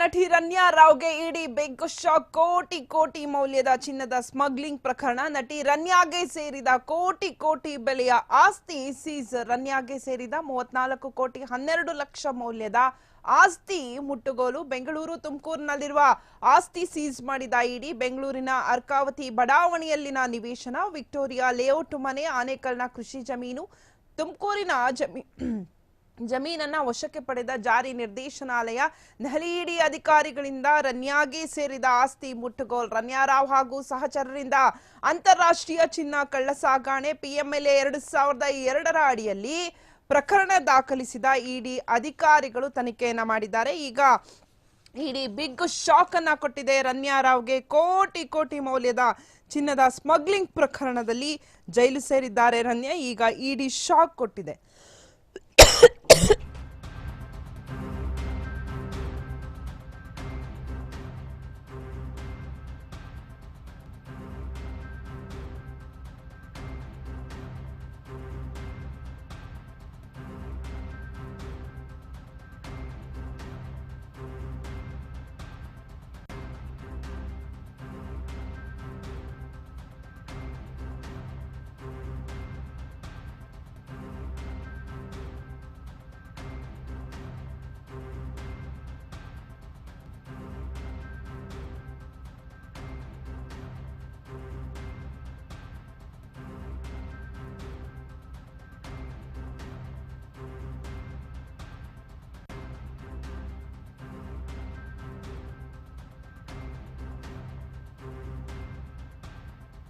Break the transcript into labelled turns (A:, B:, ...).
A: ನಟಿ ರನ್ಯಾ ರಾವ್ಗೆ ಇಡಿ big shock. ಕೋಟಿ ಕೋಟಿ ಮೌಲ್ಯದ ಚಿನ್ನದ ಸ್ಮಗ್ಲಿಂಗ್ ಪ್ರಕರಣ. ನಟಿ ರನ್ಯಾಗೆ ಸೇರಿದ ಕೋಟಿ ಕೋಟಿ ಬೆಲೆಯ ಆಸ್ತಿ ಸೀಸ್ ರನ್ಯಾಗೆ ಸೇರಿದ ಮೂವತ್ನಾಲ್ಕು ಕೋಟಿ ಹನ್ನೆರಡು ಲಕ್ಷ ಮೌಲ್ಯದ ಆಸ್ತಿ ಮುಟ್ಟುಗೋಲು ಬೆಂಗಳೂರು ತುಮಕೂರಿನಲ್ಲಿರುವ ಆಸ್ತಿ ಸೀಸ್ ಮಾಡಿದ ಇಡಿ ಬೆಂಗಳೂರಿನ ಅರ್ಕಾವತಿ ಬಡಾವಣೆಯಲ್ಲಿನ ನಿವೇಶನ. ವಿಕ್ಟೋರಿಯಾ ಲೇಔಟ್ ಮನೆ, ಆನೇಕಲ್ನ ಕೃಷಿ ಜಮೀನು, ತುಮಕೂರಿನ ಜಮೀ ಜಮೀನನ್ನ ವಶಕ್ಕೆ ಪಡೆದ ಜಾರಿ ನಿರ್ದೇಶನಾಲಯ ದೆಹಲಿ ಇಡಿ ಅಧಿಕಾರಿಗಳಿಂದ ರನ್ಯಾಗೆ ಸೇರಿದ ಆಸ್ತಿ ಮುಟ್ಟುಗೋಲ್. ರನ್ಯಾರಾವ್ ಹಾಗೂ ಸಹಚರರಿಂದ ಅಂತಾರಾಷ್ಟ್ರೀಯ ಚಿನ್ನ ಕಳ್ಳಸಾಗಣೆ ಪಿಎಂಎಲ್ಎ ಎರಡು ಸಾವಿರದ ಎರಡರ ಅಡಿಯಲ್ಲಿ ಪ್ರಕರಣ ದಾಖಲಿಸಿದ ಇಡಿ ಅಧಿಕಾರಿಗಳು ತನಿಖೆಯನ್ನ ಮಾಡಿದ್ದಾರೆ. ಈಗ ಇಡಿ ಬಿಗ್ ಶಾಕ್ ಅನ್ನ ಕೊಟ್ಟಿದೆ. ರನ್ಯಾರಾವ್ಗೆ ಕೋಟಿ ಕೋಟಿ ಮೌಲ್ಯದ ಚಿನ್ನದ ಸ್ಮಗ್ಲಿಂಗ್ ಪ್ರಕರಣದಲ್ಲಿ ಜೈಲು ಸೇರಿದ್ದಾರೆ ರನ್ಯಾ. ಈಗ ಇಡಿ ಶಾಕ್ ಕೊಟ್ಟಿದೆ.